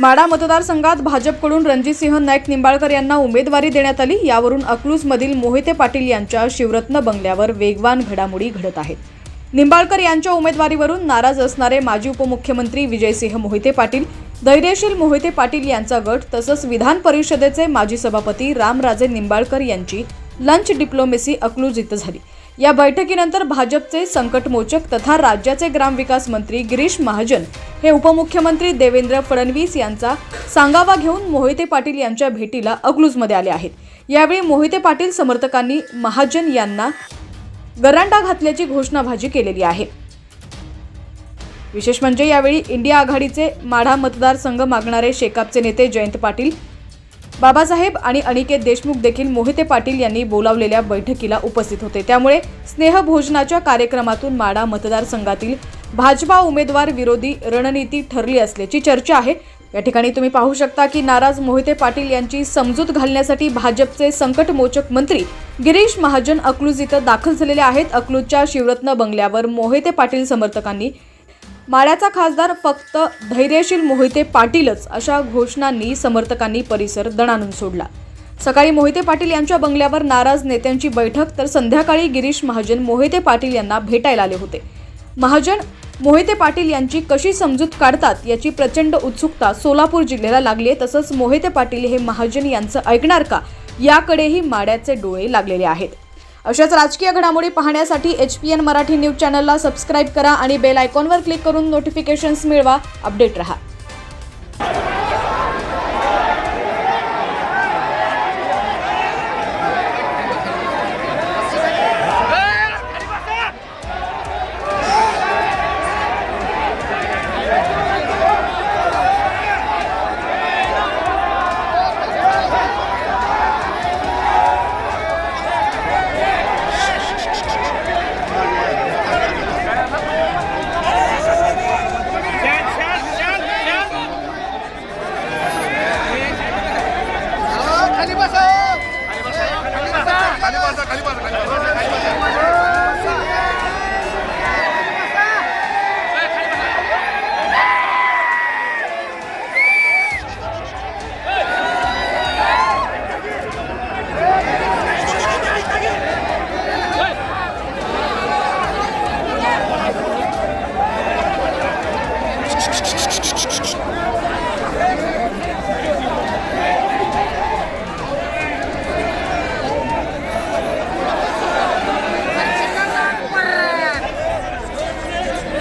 माडा मतदारसंघात भाजपकडून रणजितसिंह नाईक निंबाळकर यांना उमेदवारी देण्यात आली. यावरून अकलूजमधील मोहिते पाटील यांच्या शिवरत्न बंगल्यावर वेगवान घडामोडी घडत आहेत. निंबाळकर यांच्या उमेदवारीवरून नाराज असणारे माजी उपमुख्यमंत्री विजयसिंह मोहिते पाटील धैर्यशील मोहिते पाटील यांचा गट तसंच विधान परिषदेचे माजी सभापती रामराजे निंबाळकर यांची लंच डिप्लोमेसी अकलूज इथं झाली. या बैठकीनंतर भाजपचे संकटमोचक तथा राज्याचे ग्रामविकास मंत्री गिरीश महाजन हे उपमुख्यमंत्री देवेंद्र फडणवीस यांचा सांगावा घेऊन मोहिते पाटील यांच्या भेटीला अकलूजमध्ये आले आहेत. यावेळी मोहिते पाटील समर्थकांनी महाजन यांना गरांडा घातल्याची घोषणाबाजी केलेली आहे. विशेष म्हणजे यावेळी इंडिया आघाडीचे माढा मतदारसंघ मागणारे शेकापचे नेते जयंत पाटील बाबासाहेब आणि अनिकेत देशमुख देखील मोहिते पाटील यांनी बोलावलेल्या बैठकीला उपस्थित होते. त्यामुळे स्नेहभोजनाच्या कार्यक्रमातून माडा मतदारसंघातील भाजपा उमेदवार विरोधी रणनीती ठरली असल्याची चर्चा आहे. या ठिकाणी तुम्ही पाहू शकता की नाराज मोहिते पाटील यांची समजूत घालण्यासाठी भाजपचे संकटमोचक मंत्री गिरीश महाजन अकलूज इथं दाखल झालेले आहेत. अकलूजच्या शिवरत्न बंगल्यावर मोहिते पाटील समर्थकांनी माळ्याचा खासदार फक्त धैर्यशील मोहिते पाटीलच अशा घोषणांनी समर्थकांनी परिसर दणानून सोडला. सकाळी मोहिते पाटील यांच्या बंगल्यावर नाराज नेत्यांची बैठक तर संध्याकाळी गिरीश महाजन मोहिते पाटील यांना भेटायला आले होते. महाजन मोहिते पाटील यांची कशी समजूत काढतात याची प्रचंड उत्सुकता सोलापूर जिल्ह्याला लागली आहे तसंच मोहिते पाटील हे महाजन यांचं ऐकणार का? याकडेही माड्याचे डोळे लागलेले आहेत. अशाच राजकीय घडामोडी पाहण्यासाठी H P N Marathi news चॅनलला सबस्क्राईब करा आणि बेल आयकॉनवर क्लिक करून नोटिफिकेशन्स मिळवा. अपडेट रहा.